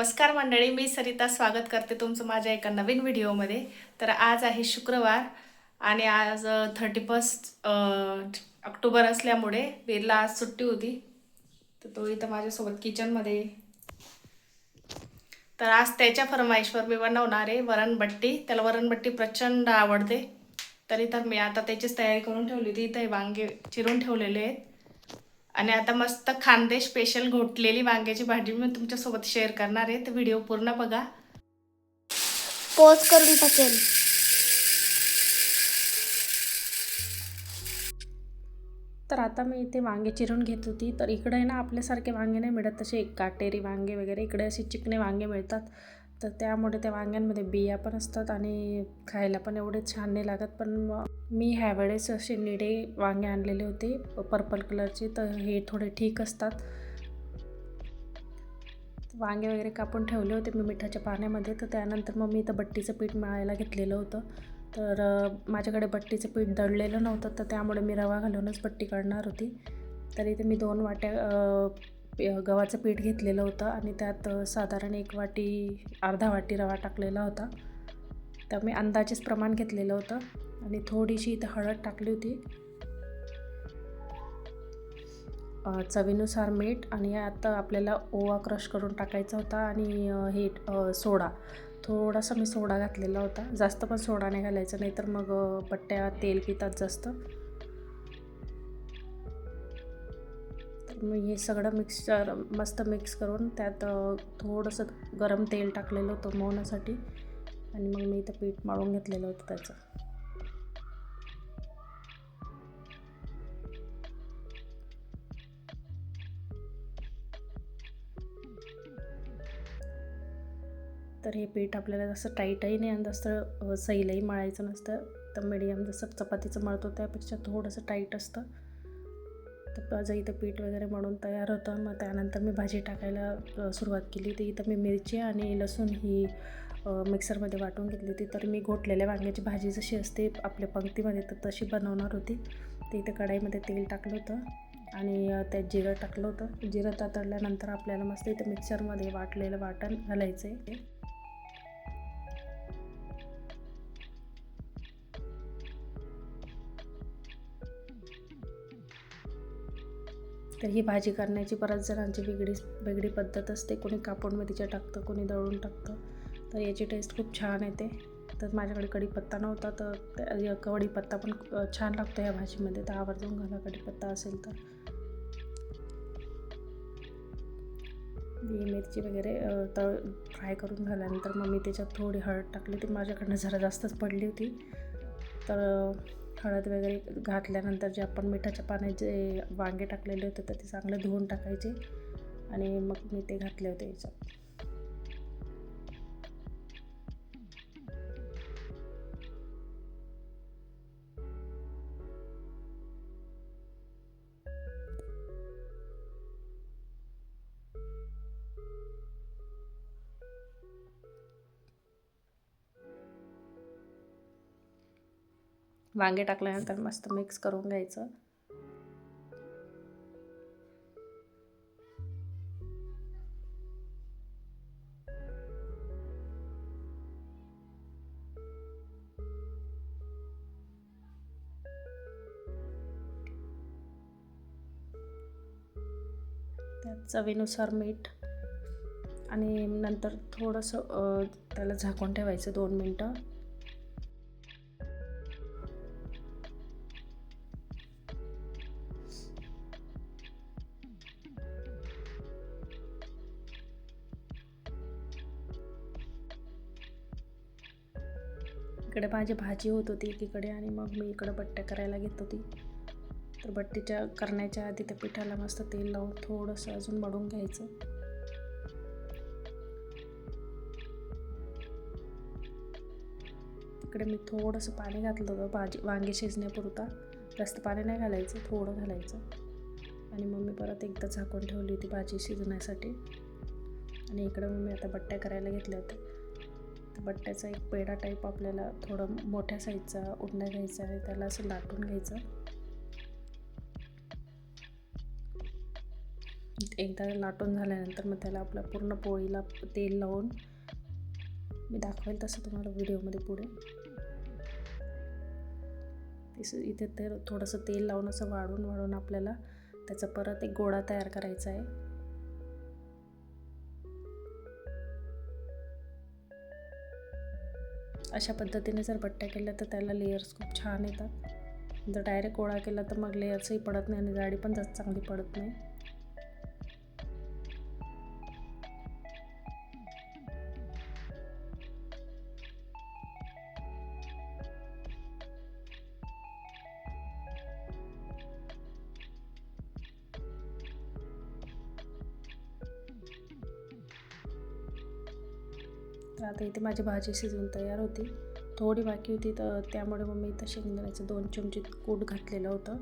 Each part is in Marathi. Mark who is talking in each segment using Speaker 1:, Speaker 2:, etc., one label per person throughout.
Speaker 1: नमस्कार मंडळी मी सरिता स्वागत करते तुमचं माझ्या एका नवीन व्हिडिओमध्ये. तर आज आहे शुक्रवार आणि आज थर्टी फर्स्ट ऑक्टोबर असल्यामुळे वीरला आज सुट्टी होती. तर तो इथं माझ्यासोबत किचनमध्ये तर आज त्याच्या फरमाईशवर मी बनवणार आहे वरणबट्टी त्याला वरणबट्टी प्रचंड आवडते. तरी तर मी आता त्याचीच तयारी करून ठेवली होती. इथं वांगे चिरून ठेवलेले आहेत. आणि आता मस्त खानदे स्पेशल घोटलेली वांग्याची भाजी मी तुमच्यासोबत शेअर करणार आहे. तर व्हिडिओ पूर्ण बघा.
Speaker 2: पोज करून टाकेल.
Speaker 1: तर आता मी इथे वांगे चिरून घेत होती. तर इकडे ना आपल्यासारखे वांगे नाही मिळत. तसे काटेरी वांगे वगैरे इकडे असे चिकणे वांगे मिळतात. तर त्यामुळे त्या वांग्यांमध्ये बिया पण असतात आणि खायला पण एवढे छान नाही लागत. पण मग मी ह्यावेळेस असे निळे वांगे आणलेले होते पर्पल कलरचे. तर हे थोडे ठीक असतात. वांगे वगैरे कापून ठेवले होते मी मिठाच्या पाण्यामध्ये. तर त्यानंतर मग मी इथं बट्टीचं पीठ मळायला घेतलेलं होतं. तर माझ्याकडे बट्टीचं पीठ दळलेलं नव्हतं. तर त्यामुळे मी रवा घालूनच बट्टी काढणार होती. तर इथे मी दोन वाट्या गव्हाचं पीठ घेतलेलं होतं आणि त्यात साधारण एक वाटी अर्धा वाटी रवा टाकलेला होता. तर मी अंदाजेच प्रमाण घेतलेलं होतं आणि थोडीशी इथं हळद टाकली होती. चवीनुसार मीठ आणि आता आपल्याला ओवा क्रश करून टाकायचा होता आणि हे सोडा. थोडासा मी सोडा घातलेला होता. जास्त पण सोडा नाही घालायचा नाही तर मग पट्ट्या तेल पितात जास्त. मी हे सगळं मिक्सचर मस्त मिक्स करून त्यात थोडंसं गरम तेल टाकलेलं होतं मोहण्यासाठी आणि मग मी इथं पीठ मळून घेतलेलं होतं त्याचं. तर हे पीठ आपल्याला जास्त टाईटही नाही आणि जास्त सैलही मळायचं नसतं तर मिडियम जसं चपातीचं मळतो त्यापेक्षा थोडंसं टाईट असतं. तर माझं इथं पीठ वगैरे म्हणून तयार होतं मग त्यानंतर मी भाजी टाकायला सुरुवात केली. तर इथं मी मिरची आणि लसूण ही मिक्सरमध्ये वाटून घेतली होती. तर मी घोटलेल्या वांग्याची भाजी जशी असते आपल्या पंक्तीमध्ये तर तशी बनवणार होती. तर इथं कढाईमध्ये तेल टाकलं होतं आणि त्यात जिरं टाकलं होतं. जिरं तातडल्यानंतर आपल्याला मस्त इथं मिक्सरमध्ये वाटलेलं वाटण घालायचं आहे तर ही भाजी करण्याची बऱ्याच जणांची वेगळी वेगळी पद्धत असते. कोणी कापून तिच्या टाकतं कोणी दळून टाकतं. तर याची टेस्ट खूप छान येते. तर माझ्याकडे कढीपत्ता नव्हता तर त्या- कढीपत्ता पण छान लागतो या भाजीमध्ये. तर आवर्जून घाला कढीपत्ता असेल तर. मिरची वगैरे तळ फ्राय करून झाल्यानंतर मग मी त्याच्यात थोडी हळद टाकली ती माझ्याकडनं जरा जास्तच पडली होती. तर हळद वगैरे घातल्यानंतर जे आपण मिठाच्या पाण्यात जे वांगे टाकलेले होते तर ते चांगले धुवून टाकायचे. आणि मग मी ते घातले होते याच्यात. वांगे टाकल्यानंतर मस्त मिक्स करून घ्यायचं. त्यात चवीनुसार मीठ आणि नंतर थोडंसं त्याला झाकून ठेवायचं दोन मिनटं. इकडे माझी भाजी होत होती एकीकडे आणि मग मी इकडं बट्ट्या करायला घेत होती. तर बट्टीच्या करण्याच्या आधी त्या पिठाला मस्त तेल लावून थोडंसं अजून मडून घ्यायचं. इकडे मी थोडंसं पाणी घातलं होतं भाजी वांगे शिजण्यापुरता. जास्त पाणी नाही घालायचं थोडं घालायचं. आणि मग मी परत एकदा झाकून ठेवली होती भाजी शिजण्यासाठी. आणि इकडं मग मी आता बट्ट्या करायला घेतल्या होत्या. बट बट्ट्याचा एक पेढा टाईप आपल्याला थोडं मोठ्या साईजचा उंडा घ्यायचा आहे त्याला असं लाटून घ्यायचं. एकदा लाटून झाल्यानंतर मग त्याला आपल्या पूर्ण पोळीला तेल लावून मी दाखवेल तसं तुम्हाला व्हिडिओमध्ये पुढे. तसं इथे ते थोडंसं तेल लावून असं वाढून वाढून आपल्याला त्याचा परत एक गोळा तयार करायचा आहे. अशा पद्धतीने जर बट्ट्या केल्या तर त्याला लेयर्स खूप छान येतात. जर डायरेक्ट गोळा केला तर मग लेयर्सही पडत नाही आणि जाडी पण जास्त चांगली पडत नाही. तर आता इथे माझी भाजी शिजून तयार होती. थोडी बाकी होती तर त्यामुळे मग मी इथं शेंगदाण्याचं दोन चमचे कूट घातलेलं होतं.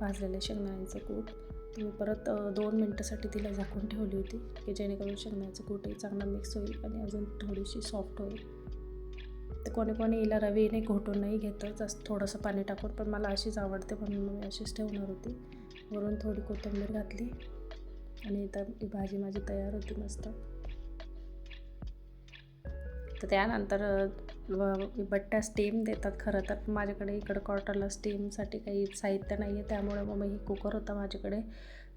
Speaker 1: भाजलेलं शेंगदाण्याचं कूट. मी परत दोन मिनटासाठी तिला झाकून ठेवली होती की जेणेकरून शेंगदाण्याचं कूटही चांगला मिक्स होईल आणि अजून थोडीशी सॉफ्ट होईल. तर कोणी कोणी हिला रवीने घोटून नाही घेतं जास्त थोडंसं पाणी टाकून पण मला अशीच आवडते म्हणून मी अशीच ठेवणार होती. वरून थोडी कोथिंबीर घातली आणि इथं ही भाजी माझी तयार होती मस्त. तर त्यानंतर व- बट्ट्या स्टीम देतात खरं तर. माझ्याकडे इकडं क्वार्टरला स्टीमसाठी काही साहित्य नाही आहे त्यामुळे मग मी कुकर होता माझ्याकडे.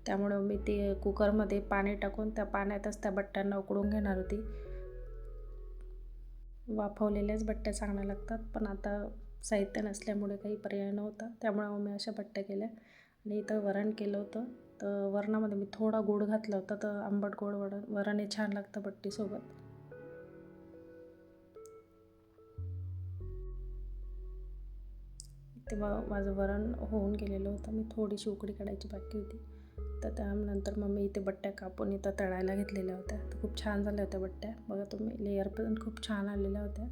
Speaker 1: त्यामुळे मी ते कुकरमध्ये पाणी टाकून त्या पाण्यातच त्या बट्ट्यांना उकडून घेणार होती. वाफवलेल्याच बट्ट्या चांगल्या लागतात पण आता साहित्य नसल्यामुळे काही पर्याय नव्हता. त्यामुळे मग मी अशा बट्ट्या केल्या आणि इथं वरण केलं होतं. तर वरणामध्ये मी थोडा गोड घातला होता तर आंबट गोड वरण वरण हे छान लागतं बट्टीसोबत. तेव्हा माझं वरण होऊन गेलेलं होतं. मी थोडीशी उकडी काढायची बाकी होती. तर त्यानंतर मग मी इथे बट्ट्या कापून इथं तळायला घेतलेल्या होत्या. तर खूप छान झाल्या होत्या बट्ट्या. बघा तुम्ही लेअर पण खूप छान आलेल्या होत्या.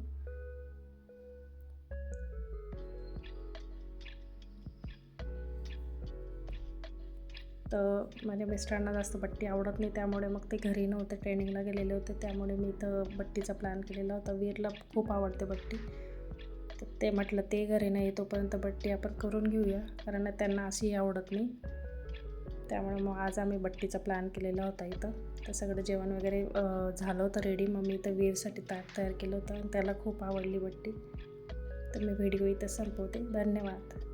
Speaker 1: तर माझ्या मिस्टरांना जास्त बट्टी आवडत नाही. त्यामुळे मग ते घरी नव्हते. ट्रेनिंगला गेलेले होते. त्यामुळे मी इथं बट्टीचा प्लॅन केलेला होता. वीरला खूप आवडते बट्टी. तर ते म्हटलं ते घरी नाही तोपर्यंत बट्टी आपण करून घेऊया. कारण त्यांना अशीही आवडत नाही. त्यामुळे मग आज आम्ही बट्टीचा प्लॅन केलेला होता इथं. तर सगळं जेवण वगैरे झालं होतं रेडी मग मी इथं वीरसाठी ताट तयार केलं होतं. आणि त्याला खूप आवडली बट्टी. तर मी व्हिडिओ इथं संपवते. धन्यवाद.